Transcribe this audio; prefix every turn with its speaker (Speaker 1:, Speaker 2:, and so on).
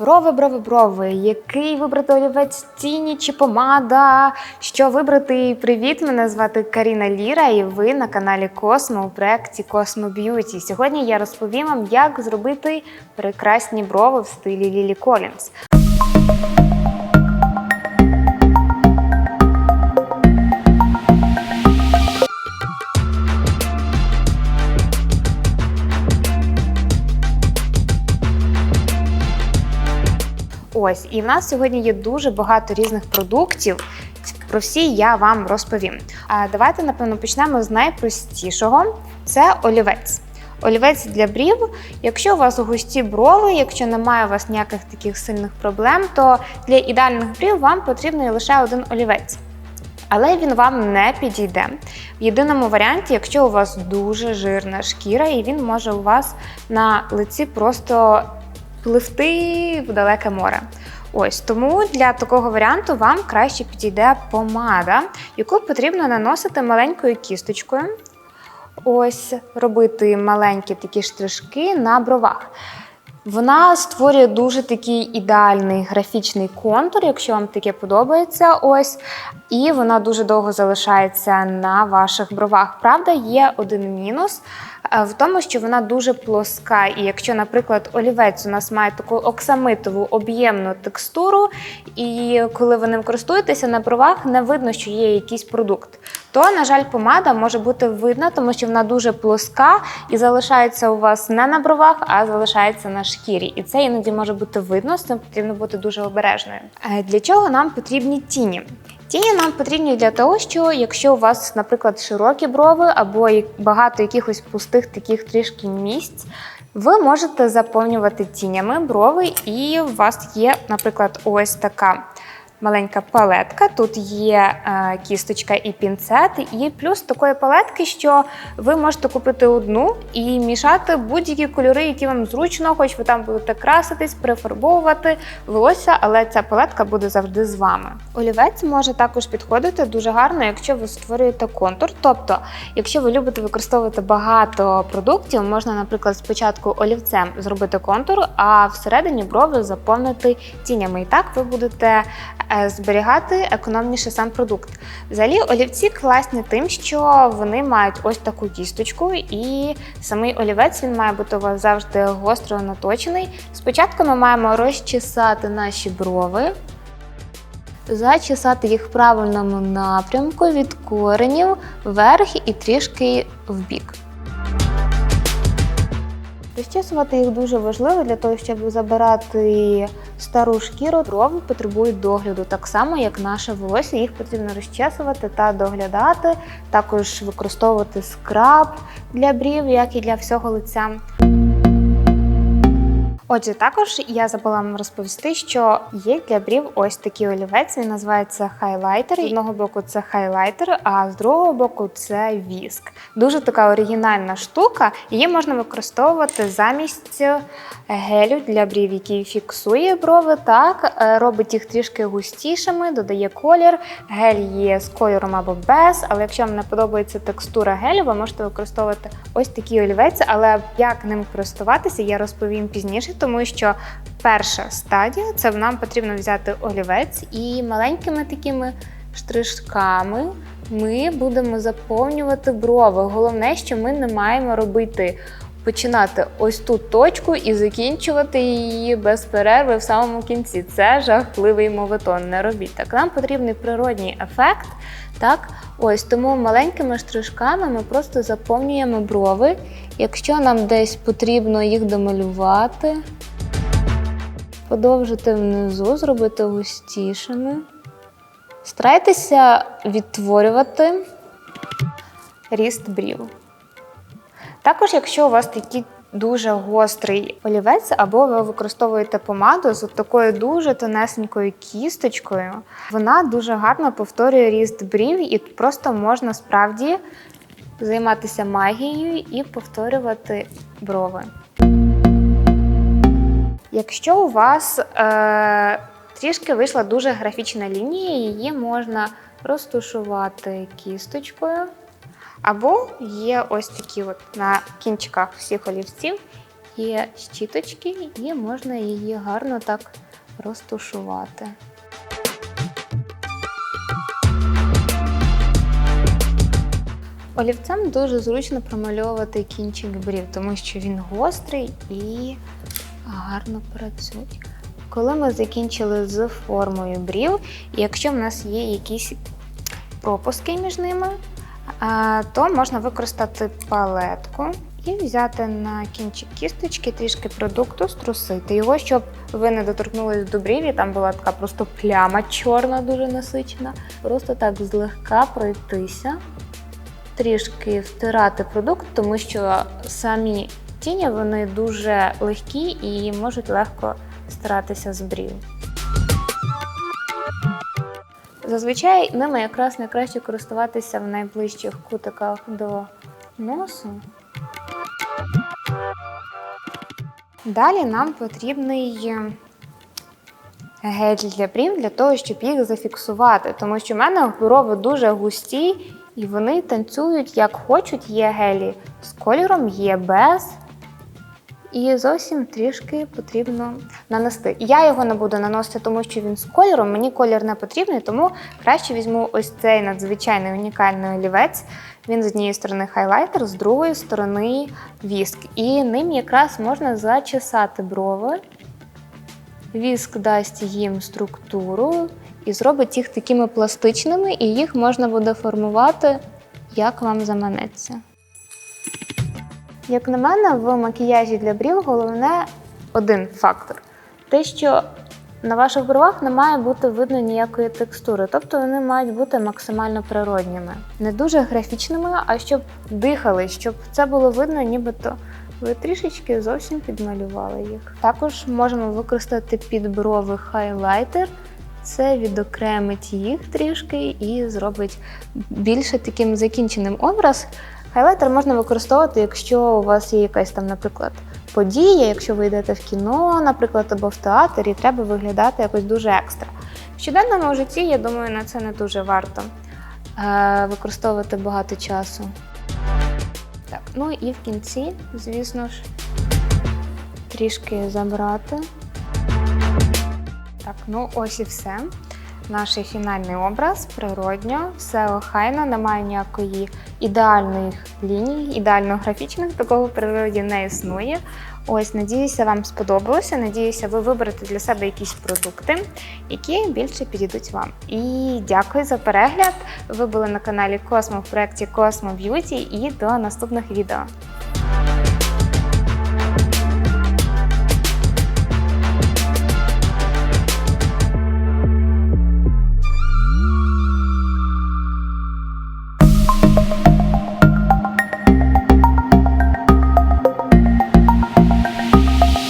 Speaker 1: Брови, брови, брови. Який вибрати олівець тіні чи помада? Що вибрати? Привіт! Мене звати Каріна Ліра, і ви на каналі Космо у проєкті Космо Б'юті. Сьогодні я розповім вам, як зробити прекрасні брови в стилі Лілі Колінс. Ось, і в нас сьогодні є дуже багато різних продуктів. Про всі я вам розповім. А давайте, напевно, почнемо з найпростішого: це олівець. Олівець для брів. Якщо у вас густі брови, якщо немає у вас ніяких таких сильних проблем, то для ідеальних брів вам потрібен лише один олівець. Але він вам не підійде. В єдиному варіанті, якщо у вас дуже жирна шкіра, і він може у вас на лиці просто пливти в далеке море. Ось тому для такого варіанту вам краще підійде помада, яку потрібно наносити маленькою кісточкою. Ось робити маленькі такі штришки на бровах. Вона створює дуже такий ідеальний графічний контур, якщо вам таке подобається. Ось, і вона дуже довго залишається на ваших бровах. Правда, є один мінус в тому, що вона дуже плоска. І якщо, наприклад, олівець у нас має таку оксамитову об'ємну текстуру, і коли ви ним користуєтеся на бровах, не видно, що є якийсь продукт. То, на жаль, помада може бути видна, тому що вона дуже плоска і залишається у вас не на бровах, а залишається на шкірі. І це іноді може бути видно, з цим потрібно бути дуже обережною. Е, Для чого нам потрібні тіні? Тіні нам потрібні для того, що якщо у вас, наприклад, широкі брови або багато якихось пустих таких трішки місць, ви можете заповнювати тінями брови, і у вас є, наприклад, ось така. Маленька палетка, тут є е, кісточка і пінцет, і плюс такої палетки, що ви можете купити одну і мішати будь-які кольори, які вам зручно, хоч ви там будете краситись, перефарбовувати волосся, але ця палетка буде завжди з вами. Олівець може також підходити дуже гарно, якщо ви створюєте контур. Тобто, якщо ви любите використовувати багато продуктів, можна, наприклад, спочатку олівцем зробити контур, а всередині брови заповнити тінями. І так ви будете е, зберігати економніше сам продукт. Взагалі, олівці класні тим, що вони мають ось таку кісточку, і самий олівець він має бути у вас завжди гостро наточений. Спочатку ми маємо розчесати наші брови. Зачесати їх в правильному напрямку від коренів вверх і трішки вбік. Розчесувати їх дуже важливо для того, щоб забирати стару шкіру. Брови потребують догляду, так само як наше волосся. Їх потрібно розчесувати та доглядати, також використовувати скраб для брів, як і для всього лиця. Отже, також я забула вам розповісти, що є для брів ось такий олівець. Він називається хайлайтер. З одного боку це хайлайтер, а з другого боку це віск. Дуже така оригінальна штука. Її можна використовувати замість гелю для брів, який фіксує брови. Так е, робить їх трішки густішими, додає колір. Гель є з кольором або без. Але якщо вам не подобається текстура гелю, ви можете використовувати ось такий олівець. Але як ним користуватися, я розповім пізніше тому що перша стадія це нам потрібно взяти олівець і маленькими такими штришками ми будемо заповнювати брови. Головне, що ми не маємо робити. Починати ось ту точку і закінчувати її без перерви в самому кінці. Це жахливий моветон. Не робіть так. Нам потрібний природній ефект. Так, ось тому маленькими штришками ми просто заповнюємо брови. Якщо нам десь потрібно їх домалювати, подовжити внизу, зробити густішими. Старайтеся відтворювати ріст брів. Також, якщо у вас такий дуже гострий олівець, або ви використовуєте помаду з такою дуже тонесенькою кісточкою, вона дуже гарно повторює ріст брів, і просто можна справді займатися магією і повторювати брови. Якщо у вас е, трішки вийшла дуже графічна лінія, її можна розтушувати кісточкою. Або є ось такі от на кінчиках всіх олівців є щіточки, і можна її гарно так розтушувати. Олівцем дуже зручно промальовувати кінчик брів, тому що він гострий і гарно працює. Коли ми закінчили з формою брів, якщо в нас є якісь пропуски між ними, то можна використати палетку і взяти на кінчик кісточки трішки продукту, струсити його, щоб ви не доторкнулись до брів, і там була така просто пляма чорна, дуже насичена. Просто так злегка пройтися, трішки втирати продукт, тому що самі тіні вони дуже легкі і можуть легко стиратися з брів. Зазвичай ними якраз найкраще користуватися в найближчих кутиках до носу. Далі нам потрібний е, гель для брів для того, щоб їх зафіксувати, тому що в мене брови дуже густі і вони танцюють як хочуть. Є гелі з кольором, є без. І зовсім трішки потрібно нанести. Я його не буду наносити, тому що він з кольором. Мені колір не потрібний, тому краще візьму ось цей надзвичайний унікальний олівець. Він з однієї сторони хайлайтер, з другої сторони віск. І ним якраз можна зачесати брови. Віск дасть їм структуру і зробить їх такими пластичними, і їх можна буде формувати, як вам заманеться. Як на мене, в макіяжі для брів головне один фактор: те, що на ваших бровах не має бути видно ніякої текстури, тобто вони мають бути максимально природніми, не дуже графічними, а щоб дихали, щоб це було видно, нібито ви трішечки зовсім підмалювали їх. Також можемо використати під брови хайлайтер. Це відокремить їх трішки і зробить більше таким закінченим образ. Хайлайтер можна використовувати, якщо у вас є якась там, наприклад, подія, якщо ви йдете в кіно, наприклад, або в театр, і треба виглядати якось дуже екстра. В щоденному житті, я думаю, на це не дуже варто е, використовувати багато часу. Так, ну і в кінці, звісно ж, трішки забрати. Так, ну ось і все. Наш фінальний образ природньо, все охайно, немає ніякої ідеальних ліній, ідеально графічних, такого в природі не існує. Ось, надіюся, вам сподобалося. Надіюся, ви виберете для себе якісь продукти, які більше підійдуть вам. І дякую за перегляд. Ви були на каналі Космо в проєкті Космо Б'юті і до наступних відео.